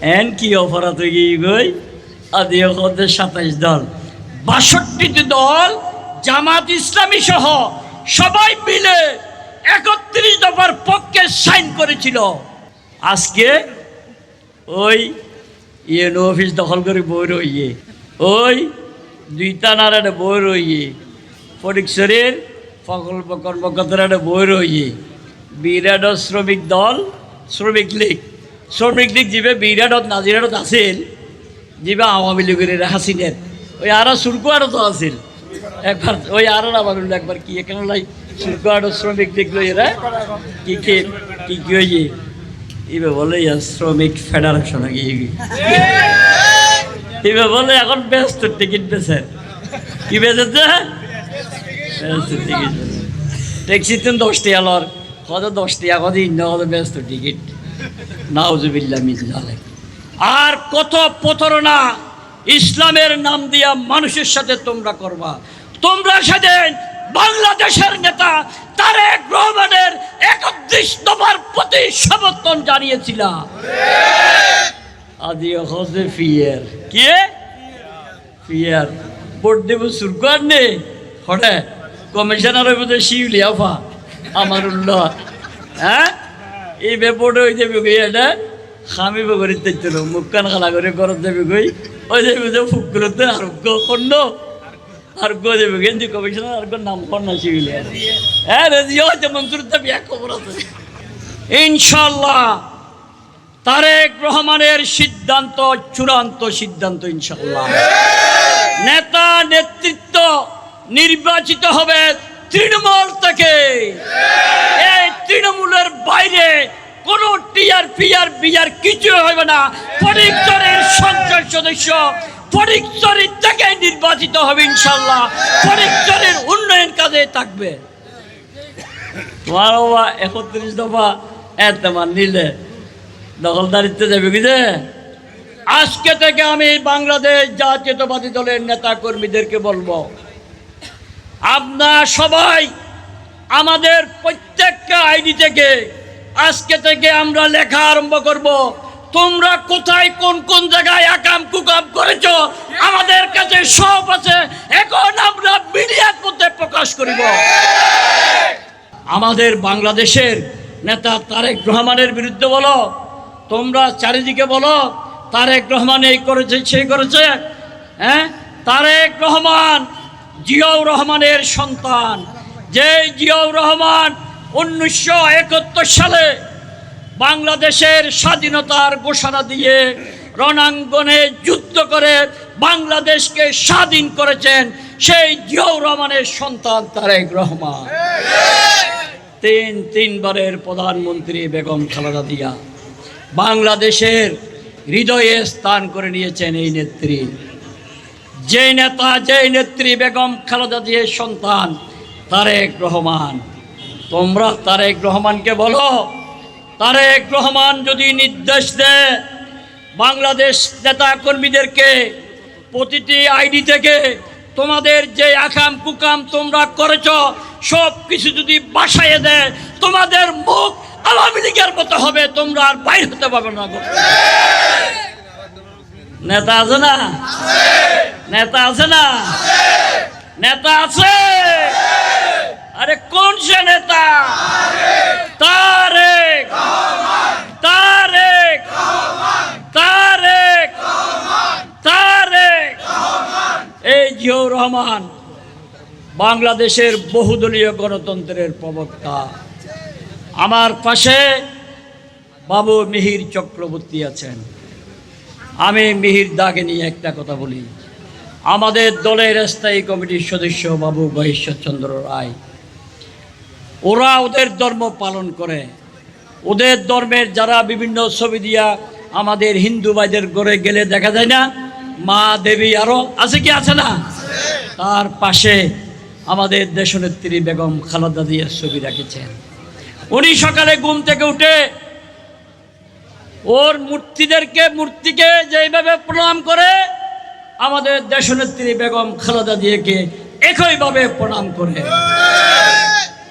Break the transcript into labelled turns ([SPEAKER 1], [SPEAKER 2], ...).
[SPEAKER 1] N কি অপরাধ গিয়ে গই? আদি হদের সাতাইশ দল। বাষট্টিটি দল, জামাত ইসলামী সহ সবাই মিলে একত্রিশ দফার পক্ষে সাইন করেছিল। আজকে ওই ইএনও অফিস দখল করে বই রইয়ে। ওই দুইটা নারায়ণ বই রইয়ে। ফটিকশ্বরের প্রকল্প কর্মকর্তারা বই রইয়ে। বিরাট শ্রমিক দল, শ্রমিক লীগ। শ্রমিক লীগ যিবে বিরাটত নাজিরাটত আছিল, যিবা আওয়ামী লীগের হাসিনের ওই আরও শুল্কো আরও তো আছিল একবার ওই আরও বাগুল একবার কি এখানে লাই শুল্কো আরও শ্রমিক লীগ লই এরা কি কি কি কি হইয়ে ইবে বলে শ্রমিক ফেডারেশন ইবে বলে এখন ব্যস্ত টিকিট বেছে কি বেচেছে ব্যস্ত টিকিট ট্যাক্সি তিন দশ টিয়া লর কত দশ টিয়া, কত কত ব্যস্ত টিকিট? আর কত প্রতারণা ইসলামের নাম দিয়া মানুষের সাথে তোমরা করবা। তোমরা সেদিন বাংলাদেশের নেতা তারেক রহমানের একত্রিশ দফার প্রতি সমর্থন জানিয়েছিল কে? নে? আমার উল্লাহ হ্যাঁ? এই ব্যাপারটা হয়ে যাবে গই এটা খামি বগরি তেছিল মুখ কান খালা করে ঘরত যাবে গই ওই যাবে যে ফুকগুলোতে আরোগ্য খন্ড আরোগ্য যাবে কিন্তু কমিশনার আরোগ্য নাম কন্যা শিউলি হ্যাঁ রেজিও হচ্ছে মঞ্জুর দাবি এক খবর আছে। ইনশাল্লাহ তারেক রহমানের সিদ্ধান্ত, চূড়ান্ত সিদ্ধান্ত ইনশাল্লাহ নেতা নেতৃত্ব নির্বাচিত হবে তৃণমূল থেকে। তৃণমূলের বাইরে কোন টিআর, পিআর, বিআর কিছু হবে না। পরিচরের সংসদ সদস্য পরিচরের থেকে নির্বাচিত হবে ইনশাল্লাহ পরিচরের উন্নয়ন কাজে থাকবে। তোমার একত্রিশ দফা এতেমান নিলে দখলদারিত্বে যাবে কি আজকে থেকে আমি বাংলাদেশ জাতীয়তাবাদী দলের নেতা কর্মীদেরকে বলব, আপনার সবাই আমাদের প্রত্যেকটা আইডি থেকে, আজকে থেকে আমরা লেখা আরম্ভ করব। তোমরা কোথায়, কোন কোন জায়গায় আকাম, কুকাম করেছ, আমাদের কাছে সব আছে। এখন আমরা মিডিয়ার মধ্যে প্রকাশ করিব। আমাদের বাংলাদেশের নেতা তারেক রহমানের বিরুদ্ধে বলো, তোমরা চারিদিকে বলো, তারেক রহমান এই করেছে, সেই করেছে হ্যাঁ? তারেক রহমান, জিয়াউর রহমানের সন্তান। যে জিয়াউর রহমান উনিশশো একাত্তর সালে বাংলাদেশের স্বাধীনতার ঘোষণা দিয়ে রণাঙ্গনে যুদ্ধ করে বাংলাদেশকে স্বাধীন করেছেন সেই জিয়াউর রহমানের সন্তান তারেক রহমান। তিন, তিনবারের প্রধানমন্ত্রী বেগম খালেদা দিয়া বাংলাদেশের হৃদয়ে স্থান করে নিয়েছেন এই নেত্রী। যে নেতা যে নেত্রী বেগম খালেদা দিয়ে সন্তান তারেক রহমান। তোমরা তারেক রহমানকে বলো, তারেক রহমান যদি নির্দেশ দেয়, বাংলাদেশ নেতা কর্মীদেরকে প্রতিটি আইডি থেকে তোমাদের যে আকাম কুকাম তোমরা করেছ, সব কিছু যদি বাসায় দেয়, তোমাদের মুখ আওয়ামী লীগের মতো হবে, তোমরা আর বাইর হতে পারবে না। নেতা আছে না? নেতা আছে না? নেতা আছে? আরে কোন সে নেতা তারেক। তারেক। তারেক। তারেক। এই জিয়াউর রহমান, বাংলাদেশের বহুদলীয় গণতন্ত্রের প্রবক্তা। আমার পাশে বাবু মিহির চক্রবর্তী আছেন। আমি মিহির দাগে নিয়ে একটা কথা বলি। আমাদের দলের স্থায়ী কমিটির সদস্য বাবু মহেশ্বরচন্দ্র রায়। ওরা ওদের ধর্ম পালন করে। ওদের ধর্মের যারা বিভিন্ন ছবি দিয়া আমাদের হিন্দু ভাইদের গড়ে গেলে দেখা যায় না, মা, দেবী আরও আছে কি আছে না? তার পাশে আমাদের দেশনেত্রী বেগম খালেদা জিয়ার ছবি রেখেছেন। উনি সকালে ঘুম থেকে উঠে ওর মূর্তিদেরকে, মূর্তিকে যেইভাবে প্রণাম করে, আমাদের দেশনেত্রী বেগম খালেদা জিয়াকে একইভাবে প্রণাম করে।